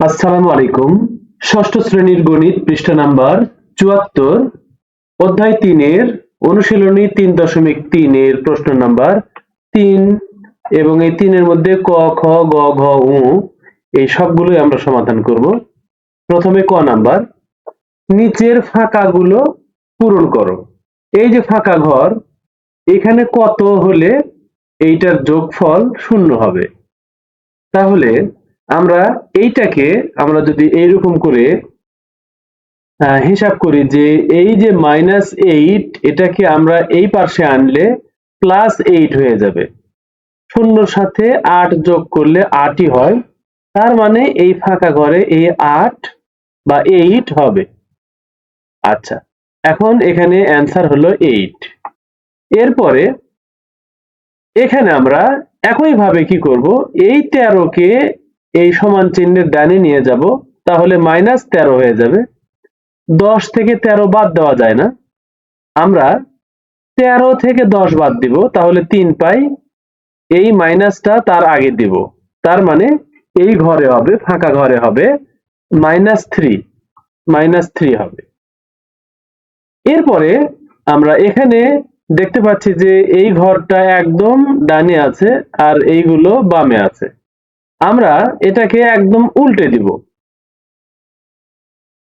আসসালামু আলাইকুম। ষষ্ঠ শ্রেণির গণিত পৃষ্ঠা নাম্বার চুয়াত্তর, অধ্যায় তিনের, অনুশীলনী তিন দশমিক তিনের প্রশ্ন নাম্বার তিন এবং এই তিনের মধ্যে ক, খ, গ, ঘ, উ, এই সবগুলোই আমরা সমাধান করব। প্রথমে ক নাম্বার, নিচের ফাঁকাগুলো পূরণ করো। এই যে ফাঁকা ঘর, এখানে কত হলে এইটার যোগফল শূন্য হবে? তাহলে আমরা এইটাকে আমরা যদি এইরকম করে হিসাব করি যে এই যে মাইনাস এইট এটাকে আমরা এই পাশে আনলে প্লাস এইট হয়ে যাবে। শূন্যর সাথে আট যোগ করলে আটই হয়। তার মানে এই ফাঁকা ঘরে এই আট বা এইট হবে। আচ্ছা এখন এখানে অ্যান্সার হলো এইট এরপরে এখানে আমরা একইভাবে কি করব? এই তেরোকে এই সমান চিহ্নের ডানে নিয়ে যাব, তাহলে মাইনাস তেরো হয়ে যাবে। দশ থেকে তেরো বাদ দেওয়া যায় না। আমরা তেরো থেকে দশ বাদ দিব, তাহলে তিন পাই এই মাইনাসটা তার আগে দিব। তার মানে এই ঘরে হবে, ফাঁকা ঘরে হবে, মাইনাস থ্রি মাইনাস থ্রি হবে। এরপরে আমরা এখানে দেখতে পাচ্ছি যে এই ঘরটা একদম ডানে আছে আর এইগুলো বামে আছে। আমরা এটাকে একদম উল্টে দিব।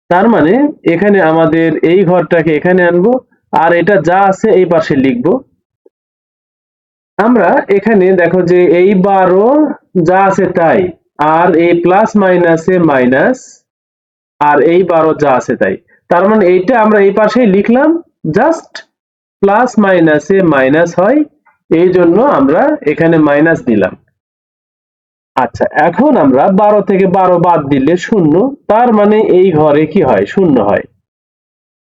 তার মানে এখানে আমাদের এই ঘরটাকে এখানে আনব, আর এটা যা আছে এই পাশে লিখব। আমরা এখানে দেখো যে এই বারো যা আছে তাই, আর এই প্লাস মাইনাসে মাইনাস আর এই বারো যা আছে তাই। তার মানে এইটা আমরা এই পাশেই লিখলাম জাস্ট প্লাস মাইনাসে মাইনাস হয়, এই জন্য আমরা এখানে মাইনাস দিলাম। আচ্ছা এখন আমরা বারো থেকে বারো বাদ দিলে শূন্য, তার মানে এই ঘরে কি হয়? শূন্য হয়।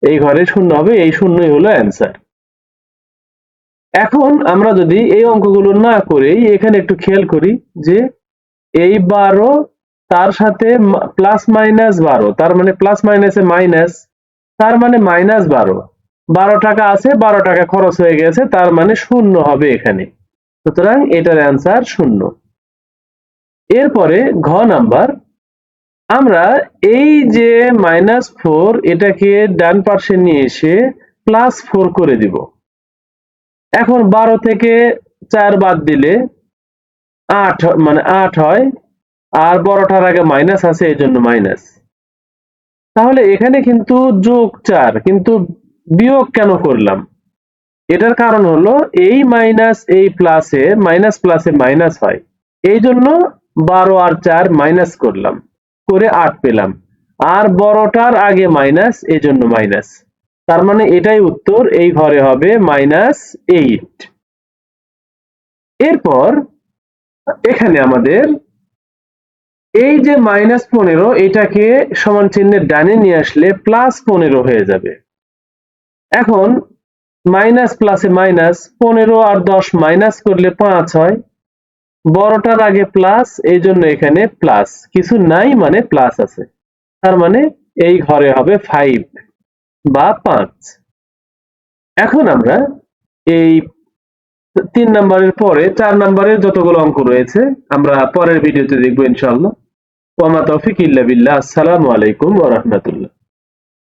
এই ঘরে শূন্য হবে, এই শূন্যই হলো অ্যান্সার এখন আমরা যদি এই অঙ্কগুলো না করেই এখানে একটু খেয়াল করি যে এই বারো, তার সাথে প্লাস মাইনাস বারো, তার মানে প্লাস মাইনাসে মাইনাস তার মানে মাইনাস বারো। বারো টাকা আছে, বারো টাকা খরচ হয়ে গেছে, তার মানে শূন্য হবে এখানে। সুতরাং এটার অ্যান্সার শূন্য। এরপরে ঘ নাম্বার, আমরা এই যে মাইনাস ফোর এটাকে ডান পাশে নিয়ে এসে প্লাস ফোর করে দিব। এখন বারো থেকে চার বাদ দিলে আট মানে আট হয়, আর বড়টার আগে মাইনাস আছে, এই জন্য মাইনাস তাহলে এখানে কিন্তু যোগ চার, কিন্তু বিয়োগ কেন করলাম? এটার কারণ হলো এই মাইনাস এই প্লাসে মাইনাস প্লাসে মাইনাস হয়। এই জন্য বারো আর চার মাইনাস করলাম, করে আট পেলাম। আর বড়টার আগে মাইনাস এই জন্য মাইনাস তার মানে এটাই উত্তর, এই ঘরে হবে মাইনাস এইট এরপর এখানে আমাদের এই যে মাইনাস পনেরো, এটাকে সমান চিহ্নের ডানে নিয়ে আসলে প্লাস পনেরো হয়ে যাবে। এখন মাইনাস প্লাসে মাইনাস পনেরো আর দশ মাইনাস করলে পাঁচ হয়। বড়টার আগে প্লাস এই জন্য এখানে প্লাস কিছু নাই মানে প্লাস আছে। তার মানে এই ঘরে হবে ফাইভ বা পাঁচ। এখন আমরা এই তিন নাম্বারের পরে চার নাম্বারের যতগুলো অঙ্ক রয়েছে, আমরা পরের ভিডিওতে দেখব ইনশাল্লাহ ওয়ামা তৌফিক ইল্লা বিল্লাহ। আসসালামু আলাইকুম ওয়া